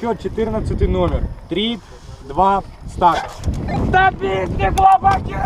Счет 14 номер. 3, 2, старт. Да пизди, хлопаки!